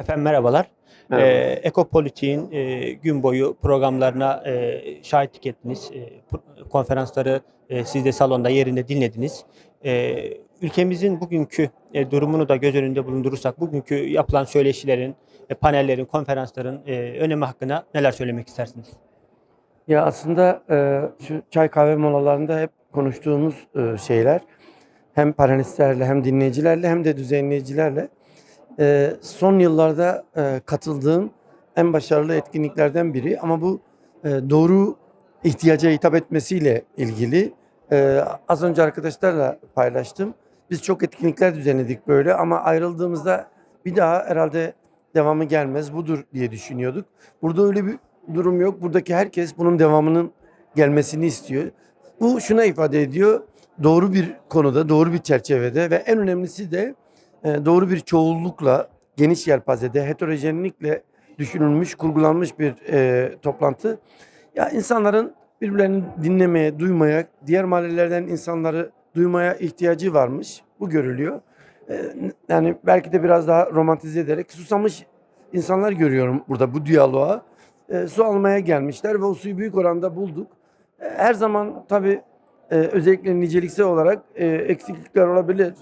Efendim merhabalar. Merhaba. Ee, Ekopolitik'in e, gün boyu programlarına e, şahitlik ettiniz. E, konferansları e, siz de salonda yerinde dinlediniz. E, ülkemizin bugünkü e, durumunu da göz önünde bulundurursak, bugünkü yapılan söyleşilerin, e, panellerin, konferansların e, önemi hakkında neler söylemek istersiniz? Ya aslında e, şu çay kahve molalarında hep konuştuğumuz e, şeyler hem panelistlerle hem dinleyicilerle hem de düzenleyicilerle e, son yıllarda e, katıldığım en başarılı etkinliklerden biri ama bu e, doğru ihtiyaca hitap etmesiyle ilgili E, az önce arkadaşlarla paylaştım. Biz çok etkinlikler düzenledik böyle ama ayrıldığımızda bir daha herhalde devamı gelmez budur diye düşünüyorduk. Burada öyle bir durum yok. Buradaki herkes bunun devamının gelmesini istiyor. Bu şuna ifade ediyor. Doğru bir konuda, doğru bir çerçevede ve en önemlisi de doğru bir çoğullukla, geniş yelpazede, heterojenlikle düşünülmüş, kurgulanmış bir e, toplantı. Ya insanların birbirlerini dinlemeye, duymaya, diğer mahallelerden insanları duymaya ihtiyacı varmış. Bu görülüyor. E, yani belki de biraz daha romantize ederek susamış insanlar görüyorum burada bu diyaloğa. E, su almaya gelmişler ve o suyu büyük oranda bulduk. E, her zaman tabii e, özellikle niceliksel olarak e, eksiklikler olabilir.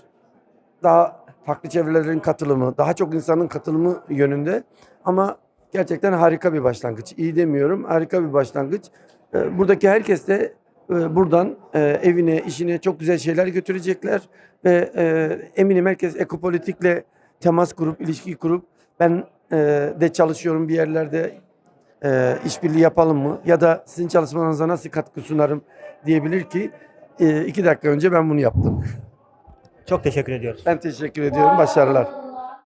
Daha farklı çevrelerin katılımı, daha çok insanın katılımı yönünde. Ama gerçekten harika bir başlangıç. İyi demiyorum, harika bir başlangıç. E, buradaki herkes de e, buradan e, evine, işine çok güzel şeyler götürecekler. Ve e, eminim herkes ekopolitikle temas kurup, ilişki kurup ben de çalışıyorum bir yerlerde işbirliği yapalım mı? Ya da sizin çalışmalarınıza nasıl katkı sunarım diyebilir ki iki dakika önce ben bunu yaptım. Çok teşekkür ediyoruz. Ben teşekkür ediyorum. Başarılar.